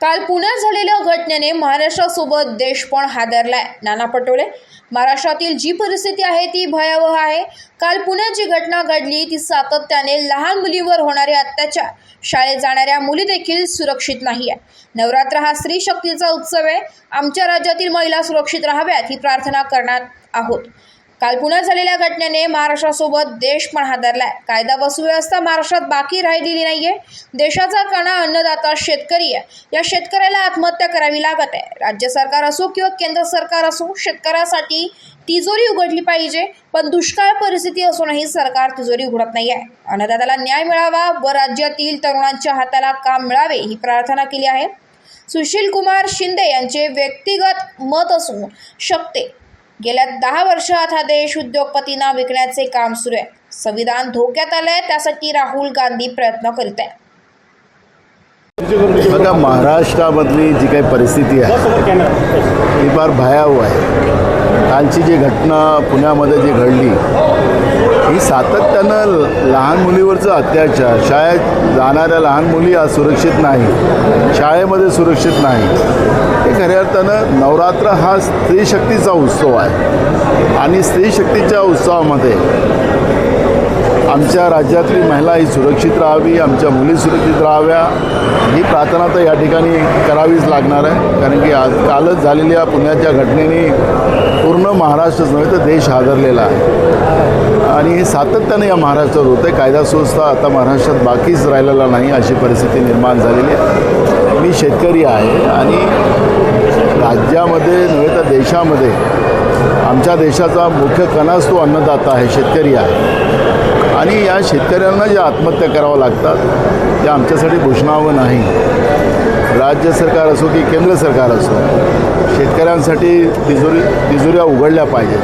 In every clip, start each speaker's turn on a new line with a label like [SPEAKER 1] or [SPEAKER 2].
[SPEAKER 1] काल पुण्यात झालेल्या घटनेने महाराष्ट्रासोबत देश पण हादरलाय. नाना पटोले महाराष्ट्रातील जी परिस्थिती आहे ती भयावह आहे. काल पुण्यात जी घटना घडली ती सातत्याने लहान मुलीवर होणारे अत्याचार. शाळेत जाणाऱ्या मुली देखील सुरक्षित नाही आहे नवरात्र हा स्त्री शक्तीचा उत्सव आहे. आमच्या राज्यातील महिला सुरक्षित राहाव्यात ही प्रार्थना करणार आहोत. काल पुण्यात झालेल्या घटनेने महाराष्ट्रासोबत देश पण हादरलाय. कायदा व सुव्यवस्था महाराष्ट्रात बाकी राहिलेली नाहीये. देशाचा कणा अन्नदाता शेतकरी आहे. या शेतकऱ्याला आत्महत्या करावी लागत आहे. राज्य सरकार असो किंवा केंद्र सरकार असो शेतकऱ्यासाठी तिजोरी उघडली पाहिजे पण दुष्काळ परिस्थिती असूनही सरकार तिजोरी उघडत नाही आहे अन्नदात्याला न्याय मिळावा व राज्यातील तरुणांच्या हाताला काम मिळावे ही प्रार्थना केली आहे. सुशील कुमार शिंदे यांचे व्यक्तिगत मत असून शकते. गेल्या दहा वर्षात हा देश उद्योगपतींना विकण्याचे काम सुरू आहे. संविधान धोक्यात आलंय त्यासाठी राहुल गांधी प्रयत्न करीत आहे
[SPEAKER 2] बघा महाराष्ट्रामधली जी काही परिस्थिती आहे ती फार भयावह आहे. कालची जी घटना पुण्यामध्ये जी घडली ही सातत्यानं लहान मुलीवरचं अत्याचार. शाळेत जाणाऱ्या लहान मुली आज सुरक्षित नाही शाळेमध्ये सुरक्षित नाही हे खऱ्या अर्थानं नवरात्र हा स्त्रीशक्तीचा उत्सव आहे. आणि स्त्रीशक्तीच्या उत्सवामध्ये आमच्या राज्यातली महिला ही सुरक्षित राहावी आमच्या मुली सुरक्षित राहाव्या ही प्रार्थना तर या ठिकाणी करावीच लागणार आहे. कारण की आज कालच झालेल्या पुण्याच्या घटनेने पूर्ण महाराष्ट्रच नव्हे तर देश हादरलेला आहे. आणि हे सातत्याने या महाराष्ट्रात होतं आहे कायदा सुव्यवस्था आता महाराष्ट्रात बाकीच राहिलेला नाही अशी परिस्थिती निर्माण झालेली आहे. मी शेतकरी आहे आणि राज्यामध्ये नव्हे तर देशामध्ये आमच्या देशाचा मुख्य कणाच तो अन्नदाता आहे शेतकरी आहे. आणि या शेतकऱ्यांना ज्या आत्महत्या कराव्या लागतात त्या आमच्यासाठी घोषणावं नाही. राज्य सरकार असो की केंद्र सरकार असो शेतकऱ्यांसाठी तिजोरी तिजोऱ्या उघडल्या पाहिजेत.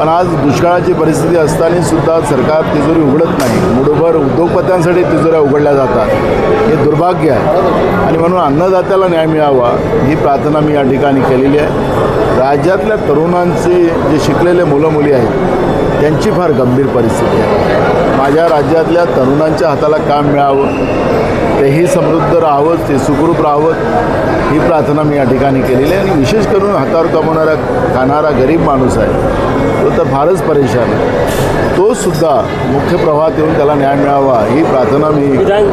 [SPEAKER 2] पण आज दुष्काळाची परिस्थिती असताना सुद्धा सरकार तिजोरी उघडत नाही. मुठभर उद्योगपत्यांसाठी तिजोऱ्या उघडल्या जातात. हे दुर्भाग्य आहे. आणि म्हणून अन्नदात्याला न्याय मिळावा ही प्रार्थना मी या ठिकाणी केलेली आहे. राज्यातल्या तरुणांचे जे शिकलेले मुलं मुली आहेत त्यांची फार गंभीर परिस्थिती आहे. माझ्या राज्यातल्या तरुणांच्या हाताला काम मिळावं तेही समृद्ध राहावं ते सुखरूप राहावं ही प्रार्थना मी या ठिकाणी केलेली आहे. आणि विशेष करून हातावर कमवणारा खाणारा गरीब माणूस आहे. तो तर फारच परेशान आहे. तो सुद्धा मुख्य प्रवाहात येऊन त्याला न्याय मिळावा ही प्रार्थना मी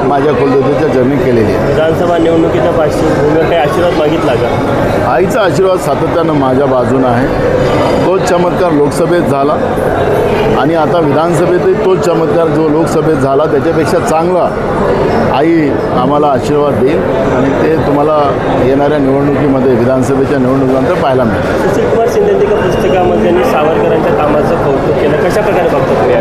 [SPEAKER 2] माझ्या कुलदेवतेच्या चरणी केलेली आहे.
[SPEAKER 3] विधानसभा निवडणुकीच्या पार्श्वभूमीवर काही आशीर्वाद मागितला का?
[SPEAKER 2] आईचा आशीर्वाद सातत्यानं माझ्या बाजूनं आहे. तोच चमत्कार लोकसभेत झाला. आणि आता विधानसभेतही तोच चमत्कार जो लोकसभेत झाला त्याच्यापेक्षा चांगला आई आम्हाला आशीर्वाद देईल. आणि ते तुम्हाला येणाऱ्या निवडणुकीमध्ये विधानसभेच्या निवडणुकीनंतर पाहायला मिळेल.
[SPEAKER 3] शिंदे एका पुस्तकामध्ये त्यांनी सावरकरांच्या कामाचं कौतुक केलं. कशा प्रकारे बघता तुम्ही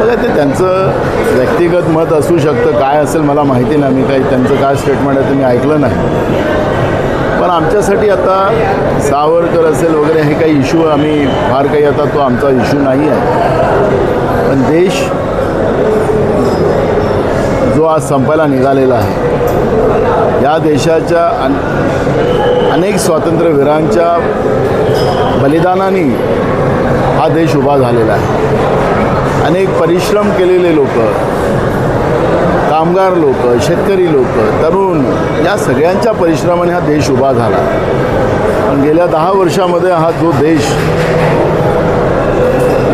[SPEAKER 2] बघा ते त्यांचं व्यक्तिगत मत असू शकतं काय असेल मला माहिती नाही. मी काही त्यांचं काय स्टेटमेंट आहे ते मी ऐकलं नाही. पण आमच्यासाठी आता सावरकर असेल वगैरे हे काही इश्यू आम्ही फार काही आता तो आमचा इश्यू नाही आहे. पण देश जो आज संपायला निघालेला आहे या देशाच्या अन अनेक स्वातंत्र्यवीरांच्या बलिदानाने हा देश उभा झालेला आहे. अनेक परिश्रम केलेले लोक कामगार लोक शेतकरी लोक तरुण या सगळ्यांच्या परिश्रमाने हा देश उभा झाला. पण गेल्या दहा वर्षामध्ये हा जो देश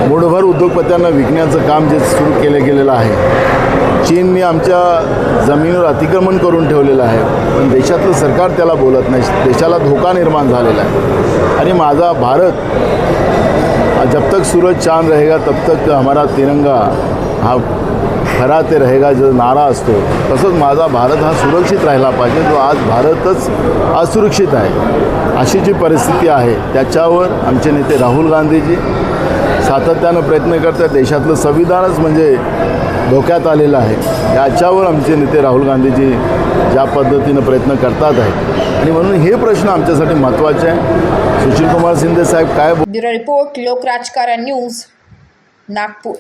[SPEAKER 2] मुठभर उद्योगपत्यांना विकण्याचं काम जे सुरू केलं गेलेलं आहे चीनने आमच्या जमिनीवर अतिक्रमण करून ठेवलेलं आहे पण देशातलं सरकार त्याला बोलत नाही देशाला धोका निर्माण झालेला आहे. आणि माझा भारत जब तक सूरज चांद रहेगा तब तक हमारा तिरंगा हा खरा ते रहेगा जो नारा असतो तसंच माझा भारत हा सुरक्षित राहिला पाहिजे जो आज भारतच असुरक्षित आहे. अशी जी परिस्थिती आहे त्याच्यावर आमचे नेते राहुल गांधीजी सातत्यानं प्रयत्न करतात देशातलं संविधानच म्हणजे धोक्यात आलेलं आहे. याच्यावर आमचे नेते राहुल गांधीजी ज्या पद्धतीनं प्रयत्न करतात आहेत. आणि म्हणून हे प्रश्न आमच्यासाठी महत्त्वाचे आहे. सुशील कुमार शिंदे साहेब काय
[SPEAKER 1] ब्युरो रिपोर्ट लोक राजकारण न्यूज नागपूर.